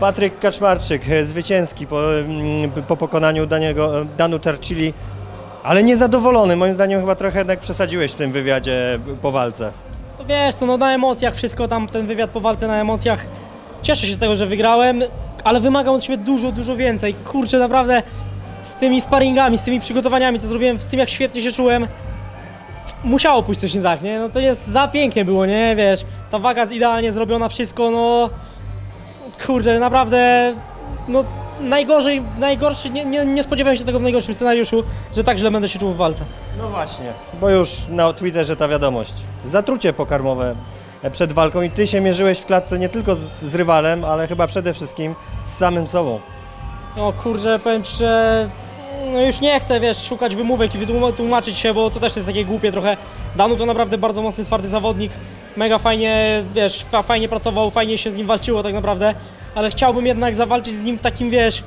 Patryk Kaczmarczyk, e, zwycięski po, po pokonaniu Daniego, Danu Tarcili, ale niezadowolony. Moim zdaniem chyba trochę jednak przesadziłeś w tym wywiadzie po walce. To wiesz, to no na emocjach wszystko tam, ten wywiad po walce na emocjach. Cieszę się z tego, że wygrałem, ale wymagam od siebie dużo, dużo więcej. Kurczę, naprawdę z tymi sparingami, z tymi przygotowaniami, co zrobiłem, z tym jak świetnie się czułem, musiało pójść coś nie tak, nie? No to jest za pięknie było, nie? Wiesz, ta waga jest idealnie zrobiona, wszystko, no... Kurde, naprawdę, no najgorzej, najgorszy, nie, nie, nie spodziewałem się tego w najgorszym scenariuszu, że tak źle będę się czuł w walce. No właśnie, bo już na Twitterze ta wiadomość. Zatrucie pokarmowe przed walką i ty się mierzyłeś w klatce nie tylko z, z rywalem, ale chyba przede wszystkim z samym sobą. No kurczę, powiem Ci, że no już nie chcę, wiesz, szukać wymówek i wytłum- tłumaczyć się, bo to też jest takie głupie trochę. Danu to naprawdę bardzo mocny, twardy zawodnik, mega fajnie, wiesz, fa- fajnie pracował, fajnie się z nim walczyło tak naprawdę, ale chciałbym jednak zawalczyć z nim w takim, wiesz,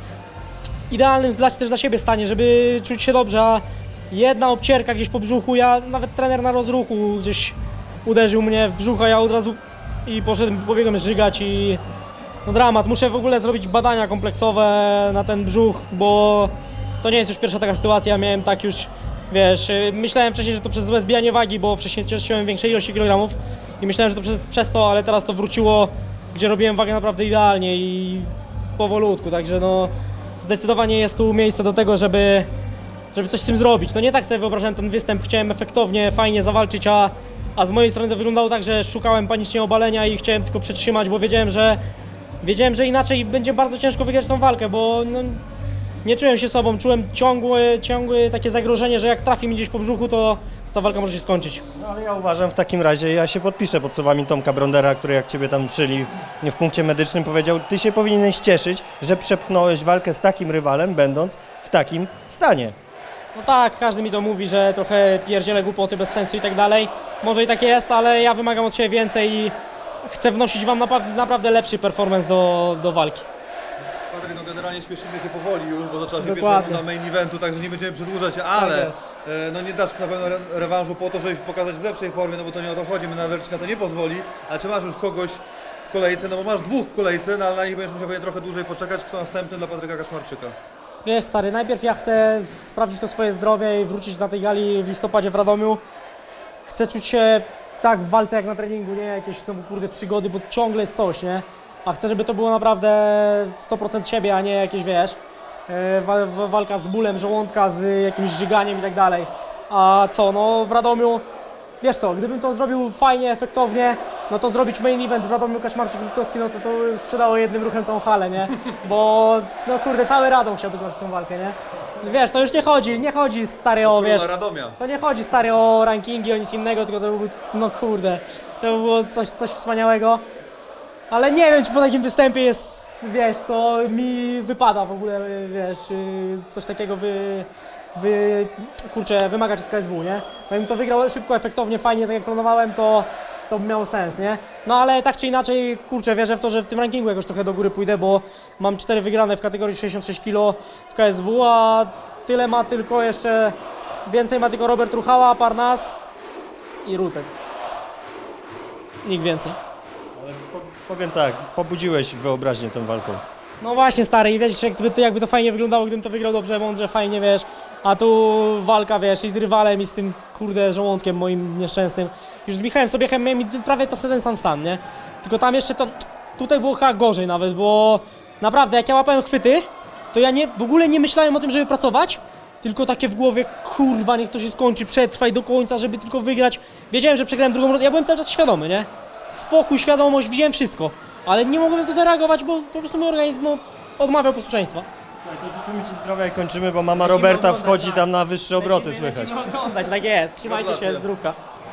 idealnym dla, też dla siebie stanie, żeby czuć się dobrze, a jedna obcierka gdzieś po brzuchu, ja nawet trener na rozruchu gdzieś uderzył mnie w brzuch, a ja od razu i poszedłem, pobiegłem żygać i no dramat. Muszę w ogóle zrobić badania kompleksowe na ten brzuch, bo to nie jest już pierwsza taka sytuacja. Miałem tak już, wiesz, myślałem wcześniej, że to przez złe zbijanie wagi, bo wcześniej cieszyłem większej ilości kilogramów i myślałem, że to przez, przez to, ale teraz to wróciło, gdzie robiłem wagę naprawdę idealnie i powolutku, także no zdecydowanie jest tu miejsce do tego, żeby żeby coś z tym zrobić. No nie tak sobie wyobrażałem ten występ, chciałem efektownie, fajnie zawalczyć, a, a z mojej strony to wyglądało tak, że szukałem panicznie obalenia i chciałem tylko przytrzymać, bo wiedziałem, że wiedziałem, że inaczej będzie bardzo ciężko wygrać tą walkę, bo no, nie czułem się sobą, czułem ciągłe, ciągłe takie zagrożenie, że jak trafi mi gdzieś po brzuchu, to ta walka może się skończyć. No ale ja uważam w takim razie, ja się podpiszę pod słowami Tomka Brondera, który jak ciebie tam przyli w punkcie medycznym powiedział, ty się powinieneś cieszyć, że przepchnąłeś walkę z takim rywalem, będąc w takim stanie. No tak, każdy mi to mówi, że trochę pierdzielę głupoty bez sensu i tak dalej. Może i tak jest, ale ja wymagam od siebie więcej i chcę wnosić wam naprawdę lepszy performance do, do walki. Patryk, no generalnie śpieszymy się powoli już, bo zaczęła się Dokładnie. pierwsza runda main eventu, także nie będziemy przedłużać, ale jest. e, no nie dasz na pewno re rewanżu po to, żeby się pokazać w lepszej formie, no bo to nie o to chodzi, menadżer ci na to nie pozwoli, ale czy masz już kogoś w kolejce, no bo masz dwóch w kolejce, no ale na nich będziesz musiał pewnie trochę dłużej poczekać, kto następny dla Patryka Kaszmarczyka. Wiesz stary, najpierw ja chcę sprawdzić to swoje zdrowie i wrócić na tej gali w listopadzie w Radomiu. Chcę czuć się tak w walce jak na treningu, nie jakieś znowu kurde przygody, bo ciągle jest coś, nie? A chcę, żeby to było naprawdę 100% siebie, a nie jakieś, wiesz, e, wa- wa- walka z bólem żołądka, z jakimś żyganiem i tak dalej. A co, no w Radomiu, wiesz co, gdybym to zrobił fajnie, efektownie, no to zrobić main event w Radomiu Kaczmarczyk-Witkowski, no to to sprzedało jednym ruchem całą halę, nie? Bo, no kurde, cały Radom chciałby zobaczyć tą walkę, nie? Wiesz, to już nie chodzi, nie chodzi stary o, wiesz, Radomia. to nie chodzi stary o rankingi, o nic innego, tylko to byłby, no kurde, to by było coś, coś wspaniałego. Ale nie wiem, czy po takim występie jest, wiesz, co mi wypada w ogóle, wiesz, y, coś takiego wy, wy kurczę, wymagać od KSW, nie? Gdybym to wygrał szybko, efektownie, fajnie, tak jak planowałem, to, to by miało sens, nie? No ale tak czy inaczej, kurczę, wierzę w to, że w tym rankingu jakoś trochę do góry pójdę, bo mam cztery wygrane w kategorii 66 kg w KSW, a tyle ma tylko jeszcze, więcej ma tylko Robert Ruchała, Parnas i Rutek. Nikt więcej. Ale powiem tak, pobudziłeś wyobraźnię tą walką. No właśnie stary i wiesz, jakby to, jakby to fajnie wyglądało, gdybym to wygrał dobrze, mądrze, fajnie, wiesz, a tu walka, wiesz, i z rywalem, i z tym, kurde, żołądkiem moim nieszczęsnym. Już z Michałem Sobiechem miałem prawie to ten sam stan, nie? Tylko tam jeszcze to, tutaj było chyba gorzej nawet, bo naprawdę, jak ja łapałem chwyty, to ja nie, w ogóle nie myślałem o tym, żeby pracować, tylko takie w głowie, kurwa, niech to się skończy, przetrwaj do końca, żeby tylko wygrać. Wiedziałem, że przegrałem drugą rundę, ja byłem cały czas świadomy, nie? Spokój, świadomość, widziałem wszystko, ale nie mogłem na to zareagować, bo po prostu mój organizm no, odmawiał posłuszeństwa. Słuchaj, to życzymy Ci zdrowia i kończymy, bo mama Roberta oglądać, wchodzi tak. tam na wyższe obroty Lecimy, słychać. lecimy oglądać, tak jest. Trzymajcie się, zdrówka.